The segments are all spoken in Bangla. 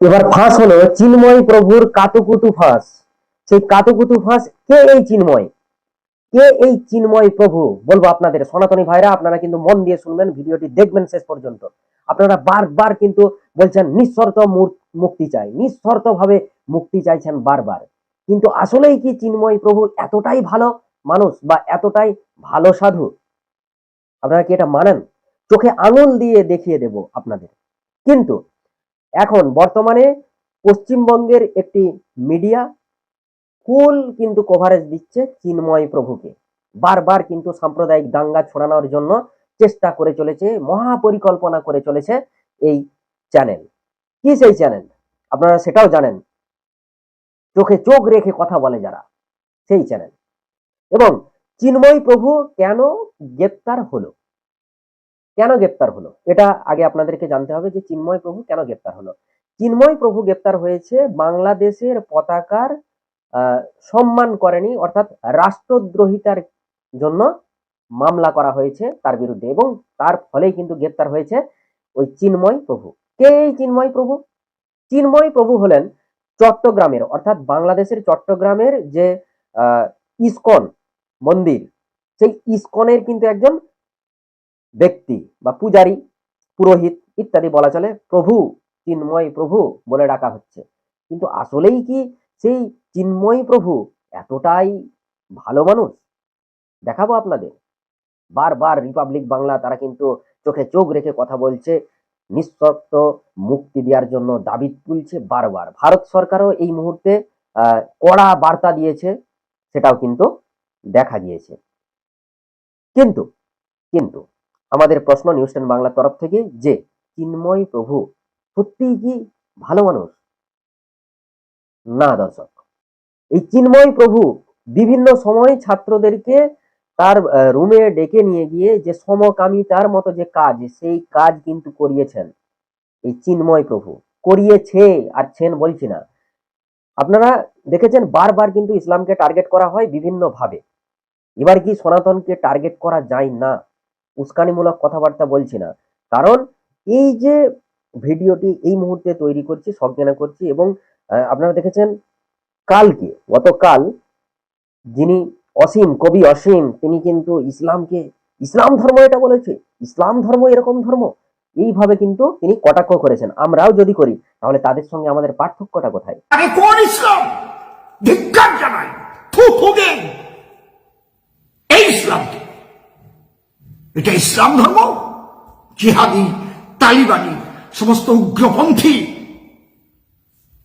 এবার ফাঁস হলো চিন্ময় প্রভুর কাতুকুতু ফাঁস। সেই কাতুকুতু ফাঁস কে এই চিন্ময়? কে এই চিন্ময় প্রভু? বলব আপনাদের, সনাতনী ভাইরা, আপনারা কিন্তু মন দিয়ে শুনবেন, ভিডিওটি দেখবেন শেষ পর্যন্ত। আপনারা বারবার কিন্তু বলছেন, নিঃশর্ত মুক্তি চাই নিঃশর্ত ভাবে মুক্তি চাইছেন বারবার। কিন্তু আসলেই কি চিন্ময় প্রভু এতটাই ভালো মানুষ বা এতটাই ভালো সাধু? আপনারা কি এটা মানেন? চোখে আঙুল দিয়ে দেখিয়ে দেব আপনাদের। কিন্তু এখন বর্তমানে পশ্চিমবঙ্গের একটি মিডিয়া ফুল কিন্তু কভারেজ দিচ্ছে চিন্ময় প্রভুকে। বারবার কিন্তু সাম্প্রদায়িক দাঙ্গা ছড়ানোর জন্য চেষ্টা করে চলেছে, মহাপরিকল্পনা করে চলেছে এই চ্যানেল কি সেই চ্যানেল আপনারা সেটাও জানেন। চোখে চোখ রেখে কথা বলে যারা, সেই চ্যানেল এবং চিন্ময় প্রভু কেন গ্রেপ্তার হলো? কেন গ্রেপ্তার হলো? এটা আগে আপনাদেরকে জানতে হবে যে চিন্ময় প্রভু কেন গ্রেপ্তার হলো? চিন্ময় প্রভু গ্রেপ্তার হয়েছে বাংলাদেশের পতাকার সম্মান করেনি, অর্থাৎ রাষ্ট্রদ্রোহিতার জন্য মামলা করা হয়েছে তার বিরুদ্ধে এবং তার ফলেই কিন্তু গ্রেপ্তার হয়েছে ওই চিন্ময় প্রভু। কে এই চিন্ময় প্রভু? চিন্ময় প্রভু হলেন চট্টগ্রামের, অর্থাৎ বাংলাদেশের চট্টগ্রামের যে ইসকন মন্দির, সেই ইসকনের কিন্তু একজন ব্যক্তি বা পূজারী, পুরোহিত ইত্যাদি বলা চলে প্রভু, চিন্ময় প্রভু বলে ডাকা হচ্ছে। কিন্তু আসলেই কি সেই চিন্ময় প্রভু এতটাই ভালো মানুষ? দেখাবো আপনাদের। বারবার রিপাবলিক বাংলা তারা কিন্তু চোখে চোখ রেখে কথা বলছে, নিঃশর্ত মুক্তি দেওয়ার জন্য দাবি তুলছে বারবার। ভারত সরকারও এই মুহূর্তে কড়া বার্তা দিয়েছে, সেটাও কিন্তু দেখা গিয়েছে। কিন্তু কিন্তু আমাদের প্রশ্ন নিউজ টেন বাংলার তরফ থেকে যে, চিন্ময় প্রভু সত্যিই কি ভালো মানুষ? না, দর্শক। এই চিন্ময় প্রভু বিভিন্ন সময় ছাত্রদেরকে তার রুমে ডেকে নিয়ে গিয়ে যে সমকামিতার মতো যে কাজ, সেই কাজ কিন্তু করিয়েছেন। এই চিন্ময় প্রভু করিয়েছে আর ছেন বলছি না। আপনারা দেখেছেন বারবার কিন্তু ইসলামকে টার্গেট করা হয় বিভিন্ন ভাবে এবার কি সনাতনকে টার্গেট করা যায় না? উস্কানিমূলক কথাবার্তা বলছি না। কারণ এই যে ভিডিওটি এই মুহূর্তে তৈরি করছি সজ্ঞানা করছি এবং আপনারা দেখেছেন কালকে, গতকাল যিনি অসীম, কবি অসীম, তিনি কিন্তু ইসলামকে, ইসলাম ধর্ম এটা বলেছে, ইসলাম ধর্ম এরকম ধর্ম। এইভাবে কিন্তু তিনি কটাক্ষ করেছেন। আমরাও যদি করি, তাহলে তাদের সঙ্গে আমাদের পার্থক্যটা কোথায়? কোন ইসলাম থু থু দেন এই ইসলামকে এটা ইসলাম ধর্ম? জিহাদি, তালিবানি, সমস্ত উগ্রপন্থী,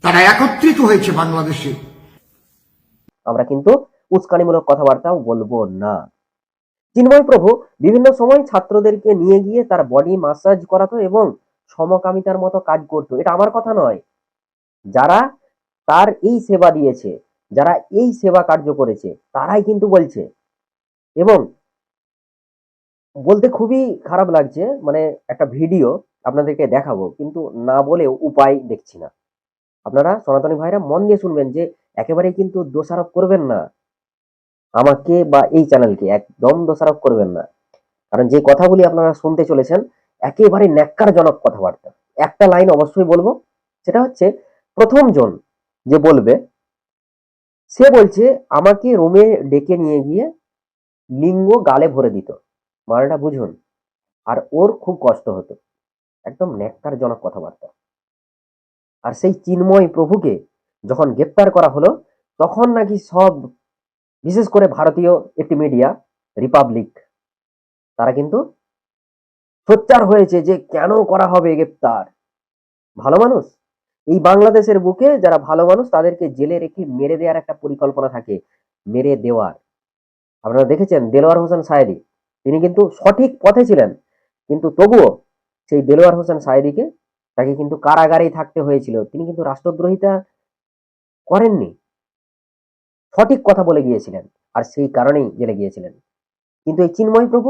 তারা একত্রিত হয়েছে বাংলাদেশে। আমরা কিন্তু উস্কানিমূলক কথাবার্তাও বলব না। চিন্ময় প্রভু বিভিন্ন সময় ছাত্রদেরকে নিয়ে গিয়ে তার বডি মাসাজ করাতো এবং সমকামিতার মতো কাজ করতো। এটা আমার কথা নয়। যারা তার এই সেবা দিয়েছে, যারা এই সেবা কার্য করেছে, তারাই কিন্তু বলছে। এবং বলতে খুবই খারাপ লাগছে মানে একটা ভিডিও আপনাদেরকে দেখাবো, কিন্তু না বলেও উপায় দেখছি না। আপনারা সনাতনী ভাইরা মন দিয়ে শুনবেন যে একেবারেই কিন্তু দোষারোপ করবেন না। আমাকে বা এই চ্যানেলকে একদম দোষারোপ করবেন না। কারণ যে কথাগুলি আপনারা শুনতে চলেছেন, একেবারে ন্যাক্কারজনক কথাবার্তা। একটা লাইন অবশ্যই বলব, সেটা হচ্ছে, প্রথম জন যে বলবে, সে বলছে, আমাকে রুমে ডেকে নিয়ে গিয়ে লিঙ্গ গালে ভরে দিত। মানেটা বুঝুন। আর ওর খুব কষ্ট হতো। একদম ন্যাক্কারজনক কথাবার্তা। আর সেই চিন্ময় প্রভুকে যখন গ্রেপ্তার করা হলো, তখন নাকি সব, বিশেষ করে ভারতীয় একটি মিডিয়া রিপাবলিক তারা কিন্তু সোচ্চার হয়েছে যে কেন করা হবে গ্রেপ্তার। ভালো মানুষ? এই বাংলাদেশের বুকে যারা ভালো মানুষ, তাদেরকে জেলে রেখে মেরে দেওয়ার একটা পরিকল্পনা থাকে। মেরে দেওয়ার। আপনারা দেখেছেন দেলোয়ার হোসেন সায়েদি তিনি কিন্তু সঠিক পথে ছিলেন। কিন্তু তবুও সেই দেলোয়ার হোসেন সায়েদিকে তাকে কিন্তু কারাগারেই থাকতে হয়েছিল। তিনি কিন্তু রাষ্ট্রদ্রোহিতা করেননি। সঠিক কথা বলে গিয়েছিলেন আর সেই কারণেই জেলে গিয়েছিলেন। কিন্তু এই চিন্ময় প্রভু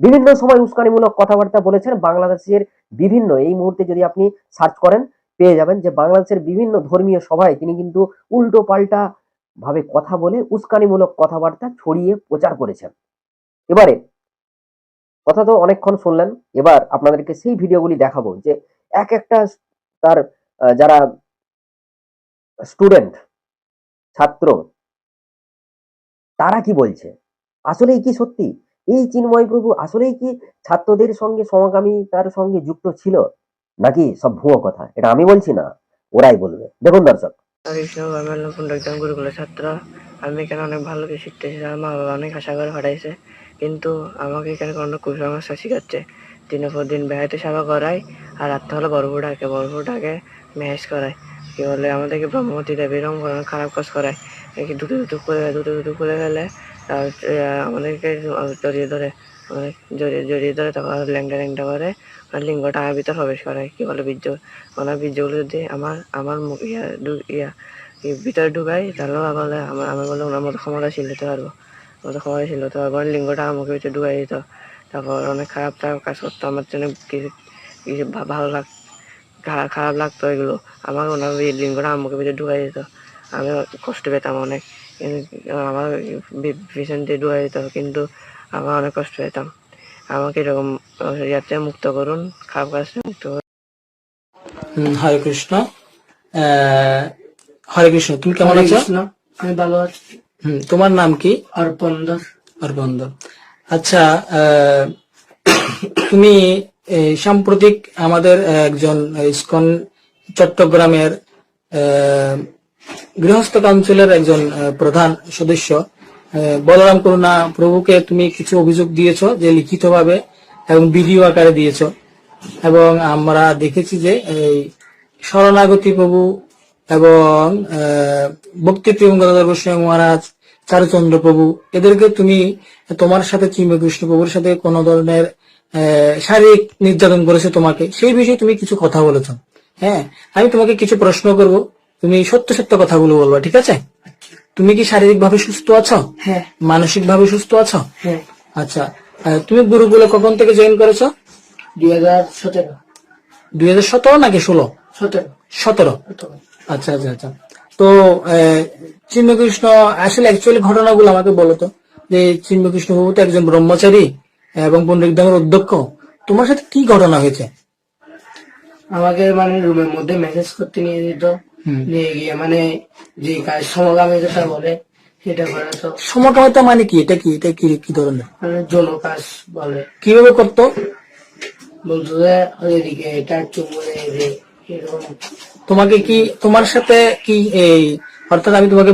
বিভিন্ন সময় উস্কানিমূলক কথাবার্তা বলেছেন। বাংলাদেশের বিভিন্ন, এই মুহূর্তে যদি আপনি সার্চ করেন, পেয়ে যাবেন যে বাংলাদেশের বিভিন্ন ধর্মীয় সভায় তিনি কিন্তু উল্টো পাল্টা ভাবে কথা বলে উস্কানিমূলক কথাবার্তা ছড়িয়ে প্রচার করেছেন। এবারে কথা তো অনেকক্ষণ শুনলেন, এবার আপনাদেরকে সেই ভিডিওগুলি দেখাবো যে এক একটা তার যারা স্টুডেন্ট ছাত্র, তারা কি বলছে? আসলেই কি সত্যি? এই চিন্ময় প্রভু আসলেই কি ছাত্রদের সঙ্গে সমকামী তার সঙ্গে যুক্ত ছিল? নাকি সব ভুয়ো কথা? এটা আমি বলছি না, ওরাই বলবে। দেখুন দর্শক। কৃষ্ণ গভর্নমেন্ট গুরুকুলের ছাত্র। আমি এখানে অনেক ভালো কিছু শিখতেছি আমার মা বাবা অনেক আশা করে পাঠাইছে। কিন্তু আমাকে এখানে কোনো কুসংস্কার শিখাচ্ছে। দিনের পর দিন বেড়াইতে সেবা করায় আর রাত্রে হলে বরফুটাকে বরফুটাকে ম্যাচ করায়। কি বলে আমাদেরকে ব্রহ্মতি দেয় এরকম খারাপ কাজ করায়। এই দুটো দুটো করে দুটো দুটো করে ফেলে আহ, আমাদেরকে জড়িয়ে ধরে জড়িয়ে জড়িয়ে ধরে তারপর ল্যাংটা ল্যাংটা করে আর লিঙ্গটা আমার ভিতর প্রবেশ করায়। কি বলে বীর্য ওনার বীর্যগুলো যদি আমার আমার ইয়া ইয়া ভিতরে ঢুকাই তাহলে বলে আমার আমি বলে ওনার মতো ক্ষমতা শিলতে পারব। শিলতে পারব আর লিঙ্গটা মুখের ভিতরে ঢুকাই দিত। তারপর অনেক খারাপ খারাপ কাজ করতো আমার জন্য কিছু কিছু ভালো লাগ খারাপ লাগতো এগুলো। আমার ওনার ওই লিঙ্গটা মুখের ভিতরে ঢুকাই দিত। আমি কষ্ট পেতাম অনেক। কিন্তু আমার ঢুকাই দিত কিন্তু আমার অনেক কষ্ট পেতাম। আমাকে এরকম ইয়াতে মুক্ত করুন খারাপ কাজ মুক্ত করুন। হরে কৃষ্ণ। হরে কৃষ্ণ তুমি কেমন আছো? আমি ভালো আছি। হুম, তোমার নাম কি? অর্পণ দাস অরবন্দ আচ্ছা আহ, তুমি সাম্প্রতিক আমাদের একজন ইস্কন চট্টগ্রামের গৃহস্থ কাউন্সিলের একজন প্রধান সদস্য বলরাম করুণা প্রভুকে তুমি কিছু অভিযোগ দিয়েছ যে লিখিতভাবে এবং ভিডিও আকারে দিয়েছ। এবং আমরা দেখেছি যে এই শরণাগতি প্রভু এবং আহ, ভক্তি প্রেম গদাধর গোস্বামী মহারাজ চারুচন্দ্র প্রভু এদেরকে তুমি তোমার সাথে কৃষ্ণ প্রভুর সাথে কোন ধরনের শারীরিক নির্যাতন করেছে তোমাকে সেই বিষয়ে তুমি কিছু কথা বলেছ। হ্যাঁ আমি তোমাকে কিছু প্রশ্ন করব। তুমি সত্য সত্য কথাগুলো বলবা ঠিক আছে? তুমি কি শারীরিক ভাবে সুস্থ আছো? হ্যাঁ। মানসিক ভাবে সুস্থ আছো? হ্যাঁ। আচ্ছা তুমি গুরুগুলো কখন থেকে জয়েন করেছ? দুই হাজার সতেরো। দুই হাজার সতেরো নাকি ষোলো? সতেরো। সতেরো। আচ্ছা আচ্ছা আচ্ছা। তো আহ, চিন্মকৃষ্ণ আসলে অ্যাকচুয়ালি ঘটনাগুলো আমাকে বলতো যে চিন্মকৃষ্ণ বাবু তো একজন ব্রহ্মচারী এবং পণ্ডিত ধামের অধ্যক্ষ। তোমার সাথে কি ঘটনা হয়েছে? আমাকে মানে রুমের মধ্যে মেসেজ করতে নিয়ে যেত। নিয়ে গিয়ে মানে যে কাজ সমগামী যেটা বলে সেটা করে তো। সমকামিতা মানে কি? এটা কি? এটা কি? কি ধরনের? মানে যৌন কাজ বলে। কীভাবে করতো? বলতো যে এদিকে এটা এরকম তোমাকে কি তোমার সাথে কি এই অর্থাৎ আমি তোমাকে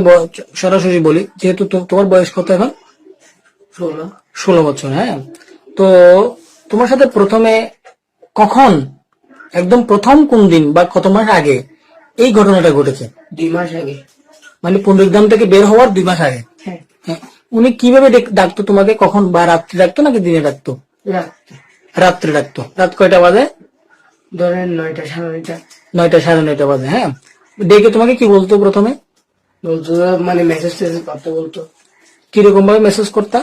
সরাসরি বলি যেহেতু তোমার বয়স কত এখন? ষোলো। বছর হ্যাঁ? তো তোমার সাথে প্রথমে কখন একদম প্রথম কোন দিন বা কত মাস আগে এই ঘটনাটা ঘটেছে? দুই মাস আগে। মানে পুনরুদ্ধাম থেকে বের হওয়ার দুই মাস আগে? হ্যাঁ। হ্যাঁ। উনি কীভাবে ডাকতো তোমাকে? কখন? বা রাত্রে ডাকতো নাকি দিনে ডাকতো? রাত্রে ডাকতো। রাত কয়টা বাজে? ধরেন নয়টা সাড়ে নয়টা। নয়টা সাড়ে নয়টা বাজে হ্যাঁ? ডেকে তোমাকে কি বলতো প্রথমে? বলতো মানে মেসেজ টেসেজ করতে বলতো। কীরকম ভাবে মেসেজ করতা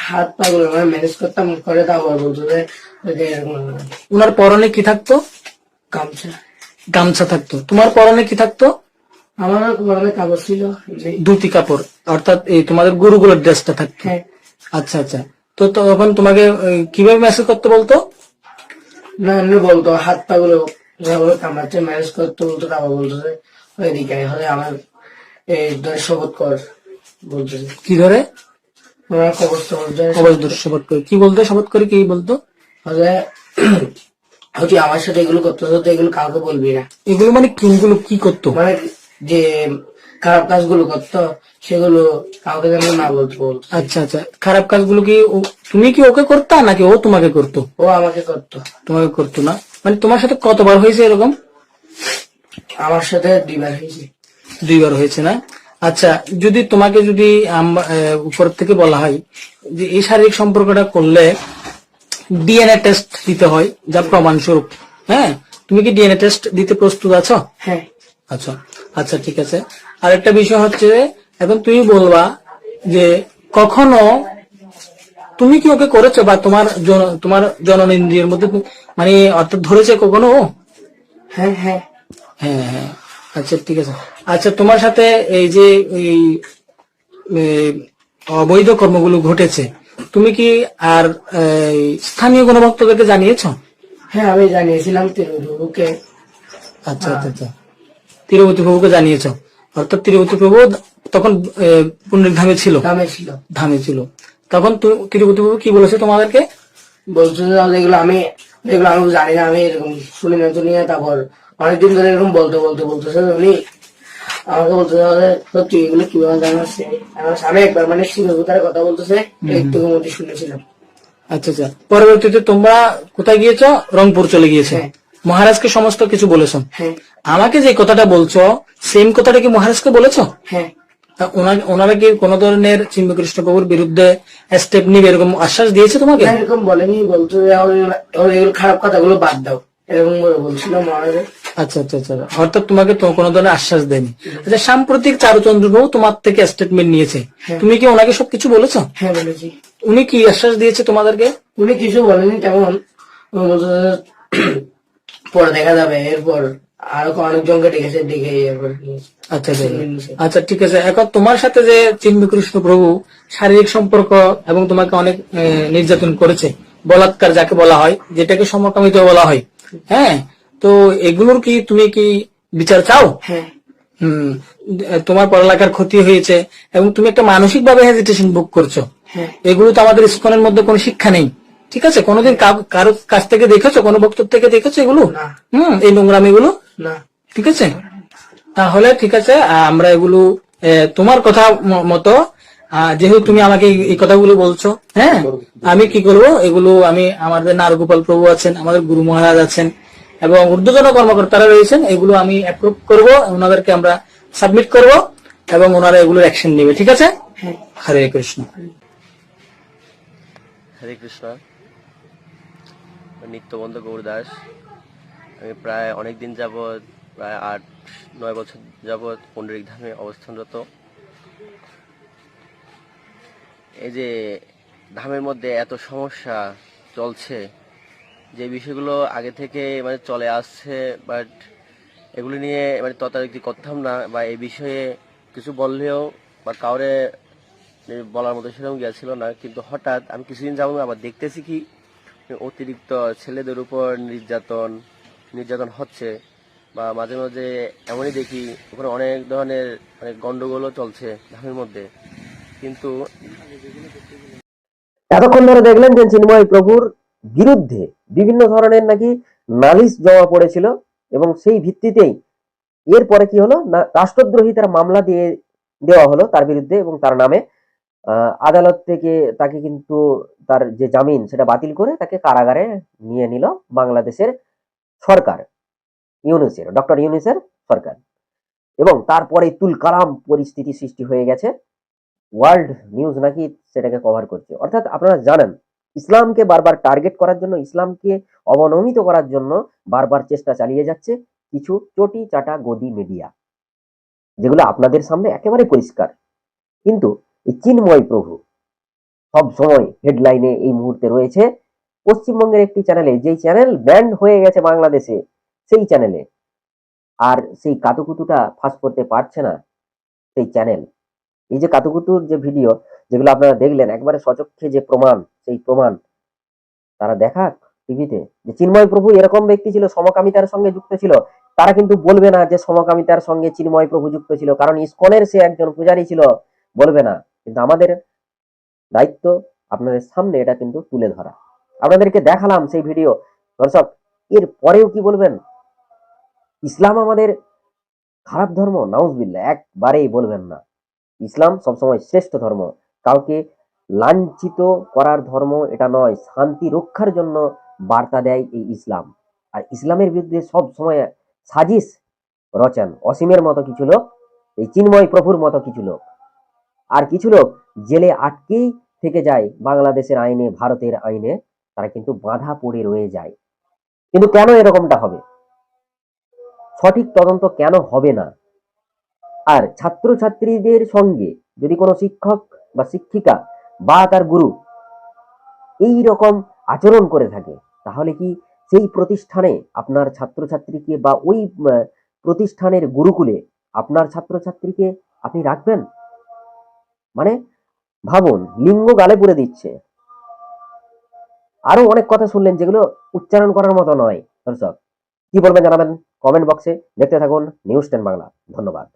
হাত পা গুলো মানে ম্যানেজ করতাম করে তারপর বলতো যে উনার পরনে কি থাকতো? গামছা। গামছা থাকতো। তোমার পরনে কি থাকতো? আমার গরমে কাগজ ছিল ধুতি কাপড় অর্থাৎ এই তোমাদের গুরুগুলোর ড্রেসটা থাকতো। হ্যাঁ। আচ্ছা আচ্ছা। তো তখন তোমাকে কীভাবে মেসেজ করতে বলতো? না এমনি বলতো হাত পা গুলো যেভাবে কামাচ্ছে ম্যানেজ করতে বলতো তারপর বলতো যে ওইদিকে হলে আমার এই ধরে শপথ কর বলতো কি ধরে? কবচ শপথ করে। কি বলতো? শপথ করে কি বলতো? হলে হচ্ছে আমার সাথে এগুলো করতে এগুলো কাউকে বলবি না। এগুলো মানে কি করতো? মানে যে খারাপ কাজগুলো করতো সেগুলো কাউকে যেন না বলতো আচ্ছা আচ্ছা। খারাপ কাজগুলো কি তুমি কি ওকে করতা নাকি ও তোমাকে করতো? ও আমাকে করতো। তোমাকে করতো না। মানে তোমার সাথে কতবার হয়েছে এরকম? আমার সাথে দুইবার হয়েছে। দুইবার হয়েছে না? আচ্ছা যদি তোমাকে যদি উপর থেকে বলা হয় যে এই শারীরিক সম্পর্কটা করলে ডিএনএ টেস্ট দিতে হয় যা প্রমাণস্বরূপ। হ্যাঁ? তুমি কি ডিএনএ টেস্ট দিতে প্রস্তুত আছো? হ্যাঁ। আচ্ছা আচ্ছা ঠিক আছে। আর একটা বিষয় হচ্ছে এখন তুমি বলবা যে কখনো তুমি কি ওকে করেছ বা তোমার তোমার জননেন্দ্রিয়ের মধ্যে মানে অর্থাৎ ধরেছে কখনো হ্যাঁ হ্যাঁ। হ্যাঁ হ্যাঁ। আচ্ছা ঠিক আছে। আচ্ছা তোমার সাথে এই যে এই অবৈধ কর্মগুলো ঘটেছে তুমি কি আর এই, স্থানীয় কোনো ভক্তদেরকে জানিয়েছো? হ্যাঁ আমি জানিয়েছিলাম তিরুকে আচ্ছা আচ্ছা আচ্ছা। তিরুপতি প্রভুকে জানিয়েছো। অর্থাৎ তিরুপতি প্রভু তখন পুণ্যের ধামে ছিল। দামে ছিল। ধামে ছিল। তখন তিরুপতি প্রভু কি বলেছে তোমাদেরকে? বলছে যেগুলো আমি যেগুলো আমি জানি না আমি এরকম শুনি না শুনি না। তারপর অনেকদিন ধরে এরকম বলতে বলতে বলতেছে উনি আমাকে বলতে হবে সত্যি এগুলো কীভাবে জানাচ্ছে আমি একবার মানে শিবভূতার কথা বলতেছে একটু মধ্যে শুনেছিলাম। আচ্ছা আচ্ছা। পরবর্তীতে তোমরা কোথায় গিয়েছো? রংপুর চলে গিয়েছে। হ্যাঁ। মহারাজকে সমস্ত কিছু বলেছ। হ্যাঁ। আমাকে যে কথাটা বলছো সেম কথাটা কি মহারাজকে বলেছ? হ্যাঁ। ওনারা কি কোন ধরনের চিন্ময় কৃষ্ণ প্রভুর বিরুদ্ধে স্টেপ নিবে এরকম আশ্বাস দিয়েছে তোমাকে? এরকম বলেনি বলতো এগুলো খারাপ কথাগুলো বাদ দাও এরকম বলছিল আচ্ছা আচ্ছা আচ্ছা। অর্থাৎ তোমাকে তো কোনো ধরনের আশ্বাস দেয়নি। আচ্ছা সাম্প্রতিক চারুচন্দ্র প্রভু তোমার থেকে স্টেটমেন্ট নিয়েছে। তুমি কি ওনাকে সবকিছু বলেছ? হ্যাঁ বলেছি। উনি কি আশ্বাস দিয়েছে তোমাদেরকে? উনি কিছু বলেনি তেমন। পরে দেখা যাবে এরপর আরও অনেকজনকে ডেকেছে ডেকে আচ্ছা আচ্ছা। আচ্ছা ঠিক আছে। এখন তোমার সাথে যে চিন্ময় কৃষ্ণ প্রভু শারীরিক সম্পর্ক এবং তোমাকে অনেক নির্যাতন করেছে বলাৎকার যাকে বলা হয় যেটাকে সমকামিত বলা হয় হ্যাঁ? তো এগুলোর কি তুমি কি বিচার চাও? হ্যাঁ। হুম তোমার পড়ালেখার ক্ষতি হয়েছে এবং তুমি একটা মানসিক ভাবে হেজিটেশন বুক করছ। হ্যাঁ। এগুলো তো আমাদের স্কুলের মধ্যে কোনো শিক্ষা নেই। ঠিক আছে? কোনোদিন কারও কাছ থেকে দেখেছ? কোনো বক্তব্য থেকে দেখেছ এগুলো? না। হুম এই নোংরামি এগুলো না। ঠিক আছে? তাহলে ঠিক আছে আমরা এগুলো তোমার কথা মতো যেহেতু তুমি আমাকে এই- এই কথাগুলো বলছো হ্যাঁ? আমি কি করব? এগুলো আমি আমাদের নারগোপাল প্রভু আছেন আমাদের গুরু মহারাজ আছেন এবং ঊর্ধ্বতন কর্মকর্তারা রয়েছেন এগুলো আমি অ্যাপ্রুভ করব ওনাদেরকে আমরা সাবমিট করব এবং ওনারা এগুলোর অ্যাকশন নেবে ঠিক আছে? হ্যাঁ। হরে কৃষ্ণ। হরে কৃষ্ণ। নিত্যবন্ধ গৌর দাস আমি প্রায় অনেক দিন যাবৎ, প্রায় আট, নয় বছর যাবৎ পণ্ডরিক ধামে অবস্থানরত। এই যে ধামের মধ্যে এত সমস্যা চলছে, যে বিষয়গুলো আগে থেকে মানে চলে আসছে বাট এগুলো নিয়ে মানে তদারকি করতাম না, বা এই বিষয়ে কিছু বললেও বা কাউরে বলার মতো সেরকম গিয়েছিল না, কিন্তু হঠাৎ আমি কিছুদিন যাব আবার দেখতেছি কি অতিরিক্ত ছেলেদের উপর নির্যাতন নির্যাতন হচ্ছে বা মাঝে মাঝে এমনই দেখি ওখানে অনেক ধরনের মানে গন্ডগোলও চলছে ধামের মধ্যে। কিন্তু এতক্ষণ ধরে দেখলেন যে চিন্ময় প্রভুর বিরুদ্ধে বিভিন্ন ধরনের নাকি নালিশ জমা পড়েছিল এবং সেই ভিত্তিতেই এরপরে কি হলো? না রাষ্ট্রদ্রোহিতার মামলা দিয়ে দেওয়া হলো তার বিরুদ্ধে এবং তার নামে আদালত থেকে তাকে কিন্তু তার যে জামিন সেটা বাতিল করে তাকে কারাগারে নিয়ে নিল বাংলাদেশের সরকার, ইউনুসের, ডক্টর ইউনুসের সরকার। এবং তারপরে তুলকালাম পরিস্থিতি সৃষ্টি হয়ে গেছে, ওয়ার্ল্ড নিউজ নাকি সেটাকে কভার করছে। অর্থাৎ আপনারা জানেন, ইসলামকে বারবার টার্গেট করার জন্য, ইসলামকে অবনমিত করার জন্য বারবার চেষ্টা চালিয়ে যাচ্ছে কিছু চটি চাটা গদি মিডিয়া যেগুলো আপনাদের সামনে একেবারে পরিষ্কার। কিন্তু এই চিন্ময় প্রভু। সব সময় হেডলাইনে এই মুহূর্তে রয়েছে। পশ্চিমবঙ্গের একটি চ্যানেলে যেই চ্যানেল ব্যান্ড হয়ে গেছে বাংলাদেশে, সেই চ্যানেলে আর সেই কাতুকুতুটা ফাঁস করতে পারছে না সেই চ্যানেল এই যে কাতুকুতুর যে ভিডিও যেগুলো আপনারা দেখলেন, একবারে সচক্ষে যে প্রমাণ, সেই প্রমাণ, তারা দেখাক টিভিতে যে চিন্ময় প্রভু এরকম ব্যক্তি ছিল, সমকামিতার সঙ্গে যুক্ত ছিল, তারা কিন্তু বলবে না যে সমকামিতার সঙ্গে চিন্ময় প্রভু যুক্ত ছিল, কারণ ইসকনের সে একজন পূজারী ছিল, বলবে না। কিন্তু আমাদের দায়িত্ব আপনাদের সামনে এটা কিন্তু তুলে ধরা। আপনাদেরকে দেখালাম সেই ভিডিও। দর্শক, এর পরেও কি বলবেন? ইসলাম আমাদের খারাপ ধর্ম নাউজবিল্লা একবারেই বলবেন না। ইসলাম সবসময় শ্রেষ্ঠ ধর্ম। কাউকে লাঞ্ছিত করার ধর্ম এটা নয়, শান্তি রক্ষার জন্য বার্তা দেয় এই ইসলাম। আর ইসলামের বিরুদ্ধে সব সময় সাজিস রচেন। অসীমের মতো কিছু লোক, এই চিন্ময় প্রভুর মতো কিছু লোক। আর কিছু লোক জেলে আটকেই থেকে যায় বাংলাদেশের আইনে, ভারতের আইনে। তারা কিন্তু বাধা পড়ে রয়ে যায়। কিন্তু কেন এরকমটা হবে? সঠিক তদন্ত কেন হবে না? আর ছাত্রছাত্রীদের সঙ্গে যদি কোনো শিক্ষক বা শিক্ষিকা বা তার গুরু এই রকম আচরণ করে থাকে, তাহলে কি সেই প্রতিষ্ঠানে আপনার ছাত্রছাত্রীকে বা ওই প্রতিষ্ঠানের গুরুকুলে আপনার ছাত্রছাত্রীকে আপনি রাখবেন? মানে ভাবুন, লিঙ্গ গালে পুড়ে দিচ্ছে। আরও অনেক কথা শুনলেন যেগুলো উচ্চারণ করার মতো নয়, দর্শক। কি বলবেন জানাবেন? কমেন্ট বক্সে দেখতে থাকুন নিউজ টেন বাংলা ধন্যবাদ।